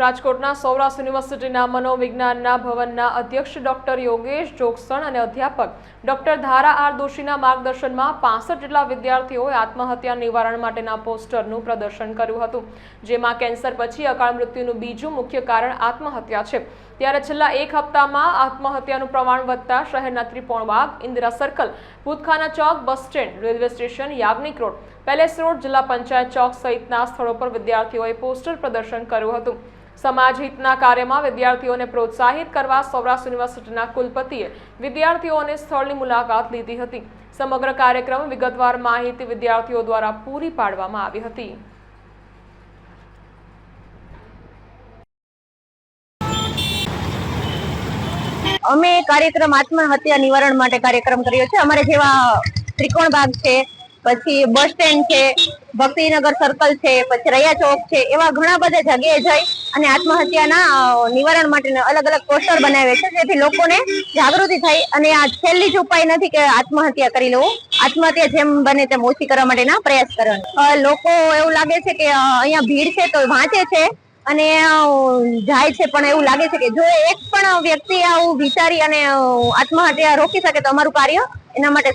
રાજકોટના સૌરાષ્ટ્ર યુનિવર્સિટીના મનોવિજ્ઞાનના ભવનના અધ્યક્ષ ડોક્ટર યોગેશ જોગસણ અને અધ્યાપક ડોક્ટર ધારા આર દોશીના માર્ગદર્શનમાં પાસઠ જેટલા વિદ્યાર્થીઓએ આત્મહત્યા નિવારણ માટેના પોસ્ટરનું પ્રદર્શન કર્યું હતું. જેમાં કેન્સર પછી અકાળ મૃત્યુનું બીજું મુખ્ય કારણ આત્મહત્યા છે. ત્યારે છેલ્લા એક હપ્તામાં આત્મહત્યાનું પ્રમાણ વધતા શહેરના ત્રિકોણબાગ ઇન્દિરા સર્કલ, ભૂતખાના ચોક, bus stand, railway station, Yagnik road, palace road, જિલ્લા પંચાયત ચોક સહિતના સ્થળો પર વિદ્યાર્થીઓએ પોસ્ટર પ્રદર્શન કર્યું હતું. સમાજ હિતના કાર્યમાં વિદ્યાર્થીઓને પ્રોત્સાહિત કરવા સૌરાષ્ટ્ર યુનિવર્સિટીના કુલપતિએ વિદ્યાર્થીઓને સ્થળની મુલાકાત લીધી હતી. સમગ્ર કાર્યક્રમ વિગતવાર માહિતી વિદ્યાર્થીઓ દ્વારા પૂરી પાડવામાં આવી હતી. અમે કાર્યક્રમ આત્મહત્યા નિવારણ માટે કાર્યક્રમ કર્યો છે. અમારે જેવા ત્રિકોણ બાગ છે, પછી બસ સ્ટેન્ડ છે, ભક્તિનગર સર્કલ છે, પછી રૈયા ચોક છે, એવા ઘણા બધા જગ્યાએ જઈ અને આત્મહત્યાના નિવારણ માટે અલગ અલગ પોસ્ટર બનાવે છે. જેથી લોકોને જાગૃતિ થાય અને આ છેલ્લી જ ઉપાય નથી કે આત્મહત્યા કરી લેવું. આત્મહત્યા જેમ બને તેમ ઓછી કરવા માટેના પ્રયાસ કરવાનો. લોકો એવું લાગે છે કે અહીંયા ભીડ છે તો વાંચે છે અને જાય છે. પણ એવું લાગે છે કે જો એક પણ વ્યક્તિ આવું વિચારી અને આત્મહત્યા રોકી શકે તો અમારું કાર્ય એના માટે